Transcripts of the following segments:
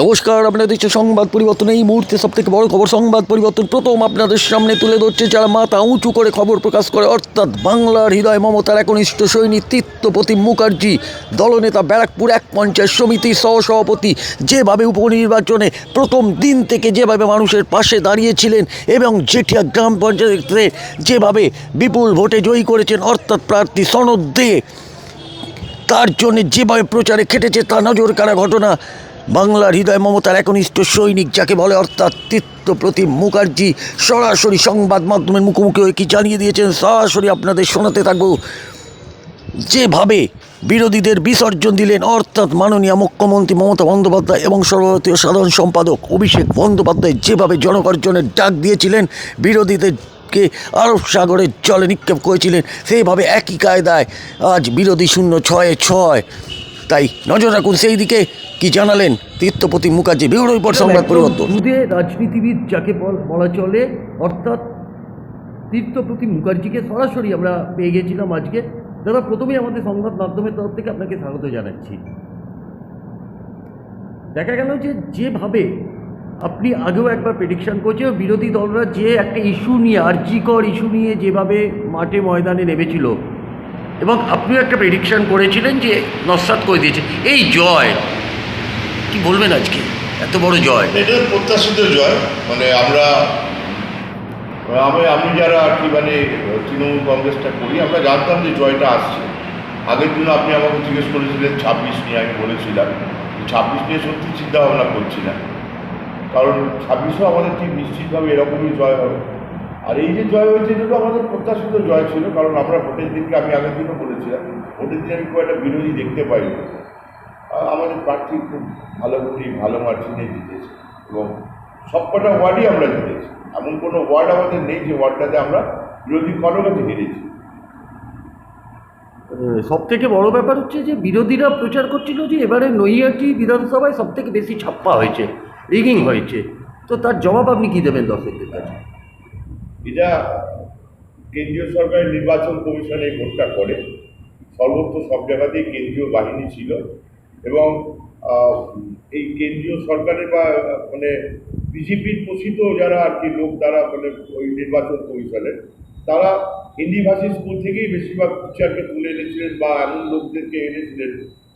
নমস্কার, আপনাদের দেখছে সংবাদ পরিবর্তন। এই মুহূর্তে সব থেকে বড় খবর, সংবাদ পরিবর্তন প্রথম আপনাদের সামনে তুলে ধরছে, যারা মাথা উঁচু করে খবর প্রকাশ করে। অর্থাৎ বাংলার হৃদয় মমতার একনিষ্ঠ সৈনিক তিত্তপ্রতিম মুখার্জি, দলনেতা ব্যারাকপুর এক পঞ্চায়েত সমিতির সহসভাপতি, যেভাবে উপনির্বাচনে প্রথম দিন থেকে যেভাবে মানুষের পাশে দাঁড়িয়েছিলেন এবং জেঠিয়া গ্রাম পঞ্চায়েতে যেভাবে বিপুল ভোটে জয়ী করেছেন, অর্থাৎ প্রার্থী সনদ দিয়ে, তার জন্য যেভাবে প্রচারে খেটেছে তা নজর কাড়া ঘটনা বাংলার হৃদয় মমতার একনিষ্ঠ সৈনিক যাকে বলে অর্থাৎ তিত্তপ্রতিম মুখার্জি, সরাসরি সংবাদ মাধ্যমের মুখোমুখি হয়ে কি জানিয়ে দিয়েছেন সরাসরি আপনাদের শোনাতে থাকব। যেভাবে বিরোধীদের বিসর্জন দিলেন অর্থাৎ মাননীয় মুখ্যমন্ত্রী মমতা বন্দ্যোপাধ্যায় এবং সর্বভারতীয় সাধারণ সম্পাদক অভিষেক বন্দ্যোপাধ্যায় যেভাবে জনগর্জনের ডাক দিয়েছিলেন, বিরোধীদেরকে আরব সাগরের জলে নিক্ষেপ করেছিলেন, সেইভাবে একই কায়দায় আজ বিরোধী শূন্য ছয়ে ছয় তাই নজর রাখুন সেই দিকে কি জানালেন তীর্থপতি মুখার্জি? ব্যুরো রিপোর্ট সংবাদ পরিবর্তন। দুধে রাজনীতিবিদ যাকে বল- চলে অর্থাৎ তীর্থপতি মুখার্জিকে সরাসরি আমরা পেয়ে গেছিলাম আজকে। দাদা প্রথমেই আমাদের সংবাদ মাধ্যমের তরফ থেকে আপনাকে স্বাগত জানাচ্ছি। দেখা গেল যে যেভাবে আপনি আগেও একবার প্রেডিকশান করছেন বিরোধী দলরা যে একটা ইস্যু নিয়ে আর্জিকর ইস্যু নিয়ে যেভাবে মাঠে ময়দানে নেমেছিল এবং আপনিও একটা প্রেডিকশন করেছিলেন যে নস্বাত করে দিয়েছে। এই জয়, কি বলবেন আজকে? এত বড় জয়। এটা প্রত্যাশিত জয়। মানে আমরা, আমি আমি যারা আর কি মানে তৃণমূল কংগ্রেসটা করি, আমরা জানতাম যে জয়টা আসছে। আগের দিন আপনি আমাকে জিজ্ঞেস করেছিলেন, ছাব্বিশ নিয়ে আমি বলেছিলাম। ছাব্বিশ নিয়ে সত্যি চিন্তা ভাবনা করছি না। কারণ ছাব্বিশেও আমাদের ঠিক নিশ্চিতভাবে এরকমই জয় হবে। আর এই যে জয় হয়েছে তো আমাদের প্রত্যাশিত জয় ছিল, কারণ আমরা ভোটের দিনকে আমি আগের দিনও বলেছিলাম, ভোটের দিন আমি খুব একটা বিরোধী দেখতে পাইনি। আমাদের প্রার্থী খুব ভালো ভোটে ভালো মার্জিনে জিতেছে, এবং সবকটা ওয়ার্ডই আমরা জিতেছি। এমন কোনো ওয়ার্ড আমাদের নেই যে ওয়ার্ডটাতে আমরা বিরোধী কারও কাছে হেরেছি। সব থেকে বড় ব্যাপার হচ্ছে যে বিরোধীরা প্রচার করছিল যে এবারে নৈহাটি বিধানসভায় সব থেকে বেশি ছাপ্পা হয়েছে, রিগিং হয়েছে। তো তার জবাব আপনি কি দেবেন দর্শকদের কাছে? এটা কেন্দ্রীয় সরকারের নির্বাচন কমিশন এই ভোটটা করে। সর্বত্র সব জায়গাতেই কেন্দ্রীয় বাহিনী ছিল এবং এই কেন্দ্রীয় সরকারের বা মানে বিজেপির পোষিত যারা আর কি লোক তারা মানে ওই নির্বাচন কমিশনের তারা হিন্দিভাষী স্কুল থেকেই বেশিরভাগ টিচারকে তুলে এনেছিলেন বা এমন লোকদেরকে এনেছিলেন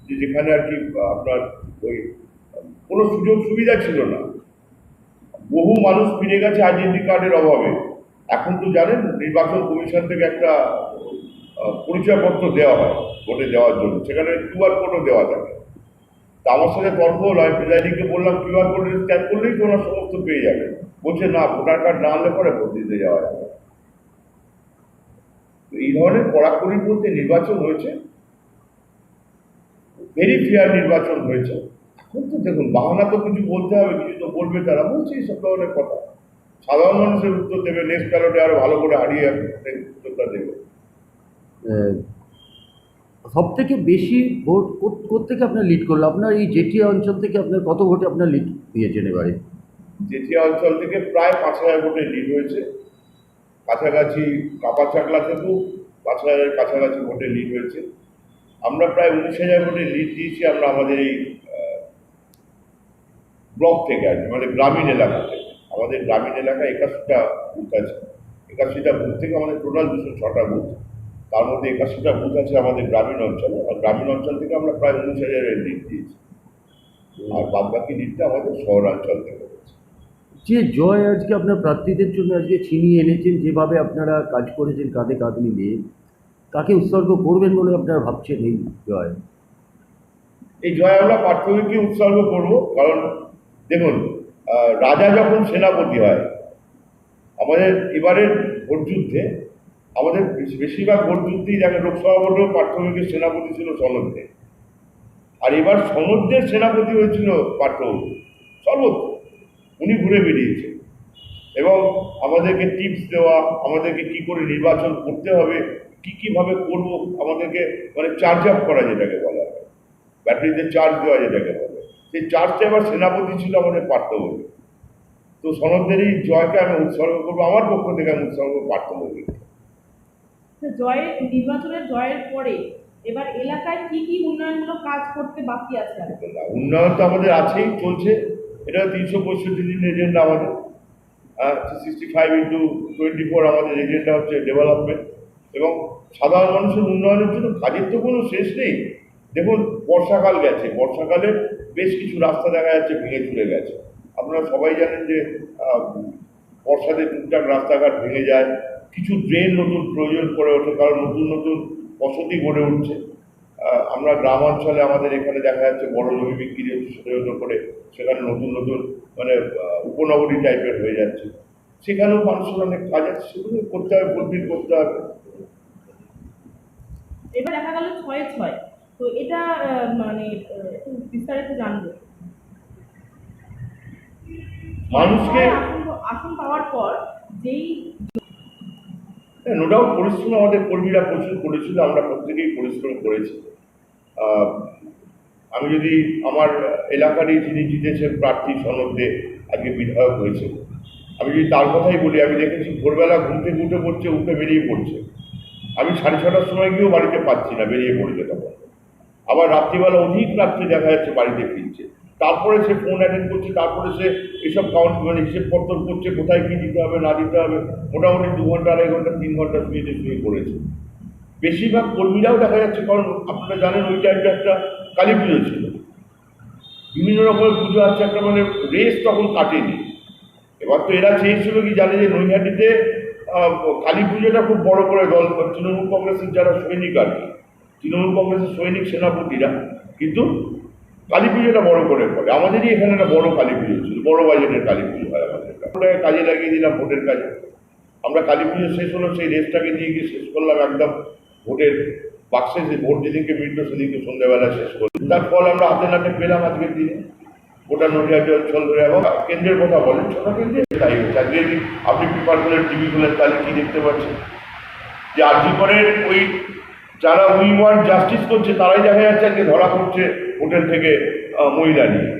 যে যেখানে আর কি, আপনার ওই, কোনো সুযোগ সুবিধা ছিল না। বহু মানুষ ফিরে গেছে আইডেন্টি কার্ডের অভাবে। এখন তো জানেন, নির্বাচন কমিশন থেকে একটা পরিচয়পত্র দেওয়া হয়, ভোটে দেওয়ার জন্য। সেখানে কিউআর কোডও দেওয়া যাবে তা আমার সাথে তর্ক হলো, আমি প্রিজাইডিংকে বললাম কিউআর কোড স্ক্যান করলেই তোমরা সমস্ত পেয়ে যাবে। বলছে, না, ভোটার কার্ড না আনলে পরে ভোট দিতে যাওয়া যাবে এই ধরনের কড়াকড়ির মধ্যে নির্বাচন হয়েছে। ভেরি ফেয়ার নির্বাচন হয়েছে। এখন তো দেখুন, বাহানা তো কিছু বলতে হবে, কিছু তো বলবে তারা, বলছে এইসব ধরনের কথা। সাধারণ মানুষের উত্তর দেবে নেক্সট ব্যালটে আরও ভালো করে হারিয়ে উত্তরটা দেবে। সব থেকে বেশি ভোট থেকে আপনার লিড করল? আপনার এই জেটিয়া অঞ্চল থেকে আপনার কত ভোটে আপনার লিড দিয়েছেন এবারে? জেঠিয়া অঞ্চল থেকে প্রায় পাঁচ হাজার ভোটের লিড হয়েছে। কাছাকাছি কাপা চাকলা থেকেও পাঁচ হাজারের কাছাকাছি ভোটের লিড হয়েছে। আমরা প্রায় উনিশ হাজার ভোটের লিড দিয়েছি আমরা আমাদের এই ব্লক থেকে আর কি আমাদের গ্রামীণ এলাকা থেকে। আমাদের গ্রামীণ এলাকায় একাশিটা বুথ আছে। একাশিটা বুথ থেকে আমাদের টোটাল দুশো ছটা বুথ তার মধ্যে একাশিটা বুথ আছে আমাদের গ্রামীণ অঞ্চলে। আর গ্রামীণ অঞ্চল থেকে আমরা প্রায় উনিশ হাজারের লিড দিয়েছি। আর বাদ বাকি লিডটা আমাদের শহরাঞ্চল থেকে যে জয় আজকে আপনার প্রার্থীদের জন্য আজকে ছিনিয়ে এনেছেন যেভাবে আপনারা কাজ করেছেন কাঁধে কাঁধ মিলিয়ে কাকে উৎসর্গ করবেন বলে আপনারা ভাবছেন এই জয়? এই জয় আমরা প্রাথমিককে উৎসর্গ করব। কারণ দেখুন রাজা যখন সেনাপতি হয়, আমাদের এবারের ভোট যুদ্ধে, আমাদের বেশিরভাগ ভোট যুদ্ধেই দেখেন লোকসভা ভোটেও প্রাথমিকের সেনাপতি ছিল সনদদের। আর এবার সনদদের সেনাপতি হয়েছিল পার্থ সর্বত্র। উনি ঘুরে বেরিয়েছে এবং আমাদেরকে টিপস দেওয়া, আমাদেরকে কি করে নির্বাচন করতে হবে, কি কীভাবে করব, আমাদেরকে মানে চার্জ আপ করা যেটাকে বলা হয়। ব্যাটারিতে চার্জ দেওয়া যেটাকে বলে সেই চার্জটা এবার সেনাপতি ছিল আমাদের পার্থবলী তো সনদদের এই জয়কে আমি উৎসর্গ করব আমার পক্ষ থেকে আমি উৎসর্গ পার্থবলী জয়ের নির্বাচনের জয়ের পরে এবার এলাকায় কি কি উন্নয়নমূলক কাজ করতে বাকি আছে উন্নয়ন তো আমাদের আছেই চলছে। এটা তিনশো পঁয়ষট্টি দিন এজেন্ডা আমাদের। Sixty five into twenty four আমাদের এজেন্ডা হচ্ছে ডেভেলপমেন্ট এবং সাধারণ মানুষের উন্নয়নের জন্য কাজের তো কোনো শেষ নেই। দেখুন বর্ষাকাল গেছে। বর্ষাকালে বেশ কিছু রাস্তা দেখা যাচ্ছে ভেঙে চলে গেছে। আপনারা সবাই জানেন যে বর্ষাতে টুকটাক রাস্তাঘাট ভেঙে যায়। কিছু ড্রেন নতুন প্রয়োজন পড়ে ওঠে, কারণ নতুন নতুন বসতি গড়ে উঠছে। আমরা গ্রামাঞ্চলে আমাদের এখানে দেখা যাচ্ছে বড় জমি বিক্রি হচ্ছে, সেটার করে সেখানে নতুন নতুন মানে উপনগরী টাইপের হয়ে যাচ্ছে। সেখানেও মানুষের অনেক কাজ আছে, সেগুলো করতে হবে ফুলফিল করতে হবে। এবার দেখা গেল ছয় ছয়। তো এটা মানে একটু বিস্তারিত জানব। মানুষকে আসন আসন পাওয়ার পর যেই নো ডাউট পরিশ্রম আমাদের কর্মীরা প্রচুর করেছিল আমরা প্রত্যেকেই পরিশ্রম করেছি। আমি যদি আমার এলাকারই যিনি জিতেছেন প্রার্থী সনদে আজকে বিধায়ক হয়েছে আমি যদি তার কথাই বলি আমি দেখেছি ভোরবেলা ঘুম থেকে উঠে পড়ছে উঠে বেরিয়ে পড়ছে। আমি সাড়ে ছটার সময় গিয়েও বাড়িতে পাচ্ছি না বেরিয়ে পড়েছে তখন। আবার রাত্রিবেলা অধিক রাত্রে দেখা যাচ্ছে বাড়িতে ফিরছে। তারপরে সে ফোন অ্যাটেন্ড করছে, তারপরে সে এসব কাউন্ট মানে হিসেবপত্র করছে, কোথায় কী দিতে হবে, না দিতে হবে, মোটামুটি দু ঘণ্টা, আড়াই ঘণ্টা, তিন ঘণ্টা শুয়েছে শুয়ে করেছে বেশিরভাগ কর্মীরাও দেখা যাচ্ছে, কারণ আপনারা জানেন ওই টাইমটা একটা কালী পুজো ছিল। বিভিন্ন রকমের পুজো আছে, একটা মানে রেস তখন কাটেনি। এবার তো এরা চেয়েছিল কি জানে যে নৈহাটিতে কালী পুজোটা খুব বড় করে দল, তৃণমূল কংগ্রেসের যারা সৈনিক আর কি তৃণমূল কংগ্রেসের সৈনিক সেনাপতিরা কিন্তু কালী পুজোটা বড় করে করে। আমাদেরই এখানে একটা বড় কালী পুজো ছিল, বড় বাজেটের কালী পুজো হয় আমাদের। কাজে লাগিয়ে দিলাম ভোটের কাজে। আমরা কালী পুজো শেষ হলো, সেই রেসটাকে নিয়ে গিয়ে শেষ করলাম একদম ভোটের বাক্সে যে ভোট যেদিনকে মিটলো সেদিনকে সন্ধ্যাবেলা শেষ করলাম। তার ফল আমরা হাতে নাতে পেলাম আজকের দিনে। গোটা নদীয়াটি অঞ্চল ধরে এবং কেন্দ্রের কথা বলেন, ছোট কেন্দ্রে তাই হচ্ছে আজকে আপনি পেপার খুলেন টিভি খুলেন তাহলে কি দেখতে পাচ্ছেন? যে আর্জি করেন ওই যারা উই ওয়ান্ট জাস্টিস করছে, তারাই দেখা যাচ্ছে আজকে ধরা পড়ছে হোটেল থেকে মহিলা নিয়ে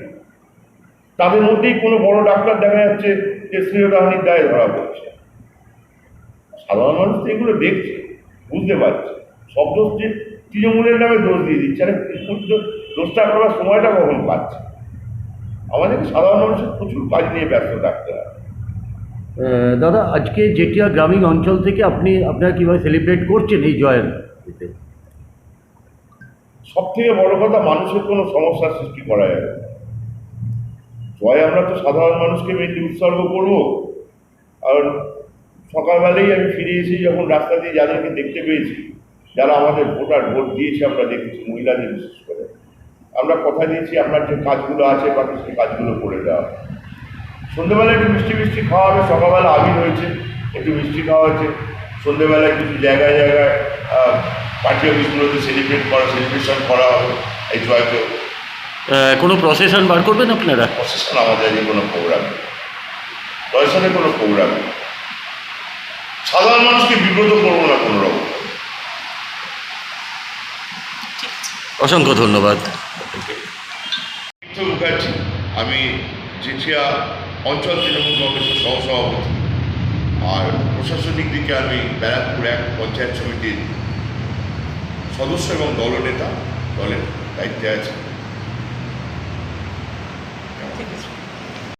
তাদের মধ্যেই কোনো বড় ডাক্তার দেখা যাচ্ছে যে শ্রীয়দাহানির দায়ে ধরা পড়ছে। সাধারণ মানুষ এগুলো দেখছে, বুঝতে পারছে। সব দোষ যে তৃণমূলের নামে দোষ দিয়ে দিচ্ছে, আরে দোষটা করার সময়টা কখন পাচ্ছে আমাদেরকে সাধারণ মানুষের প্রচুর কাজ নিয়ে ব্যস্ত থাকতে হয়। দাদা, আজকে জেটিয়া গ্রামীণ অঞ্চল থেকে আপনি আপনারা কীভাবে সেলিব্রেট করছেন এই জয়ের? এতে? সব থেকে বড় কথা, মানুষের কোনো সমস্যার সৃষ্টি করা যাবে। জয় আমরা তো সাধারণ মানুষকে মেনলি উৎসর্গ করব আর সকালবেলাই আমি ফিরে এসে যখন রাস্তা দিয়ে যাদেরকে দেখতে পেয়েছি, যারা আমাদের ভোটার ভোট দিয়েছে, আমরা দেখেছি মহিলাদের বিশেষ করে আমরা কথা দিয়েছি, আপনার যে কাজগুলো আছে, বাকি সেই কাজগুলো করে দেওয়া। সন্ধ্যেবেলা একটু মিষ্টি মিষ্টি খাওয়া হবে, সকালবেলা আবির হয়েছে, একটু মিষ্টি খাওয়া হয়েছে সন্ধ্যেবেলায় কিছু জায়গায় জায়গায় পার্টি অফিসগুলোতে সেলিব্রেট করা সেলিব্রেশন করা হবে এই জয়কেও আহ, কোনো প্রসেশন বার করবেন আপনারা? প্রসেশন আমাদের যে কোনো প্রোগ্রাম প্রসেশনে কোনো প্রোগ্রাম নেই। সাধারণ মানুষকে বিব্রত করব না কোনো রকম। অসংখ্য ধন্যবাদ। মুখার্জি আমি জেঠিয়া অঞ্চল তৃণমূল কংগ্রেসের সহসভাপতি। আর প্রশাসনিক দিকে আমি ব্যারাকপুর এক পঞ্চায়েত সমিতির সদস্য এবং দলনেতা দলের দায়িত্বে আছি।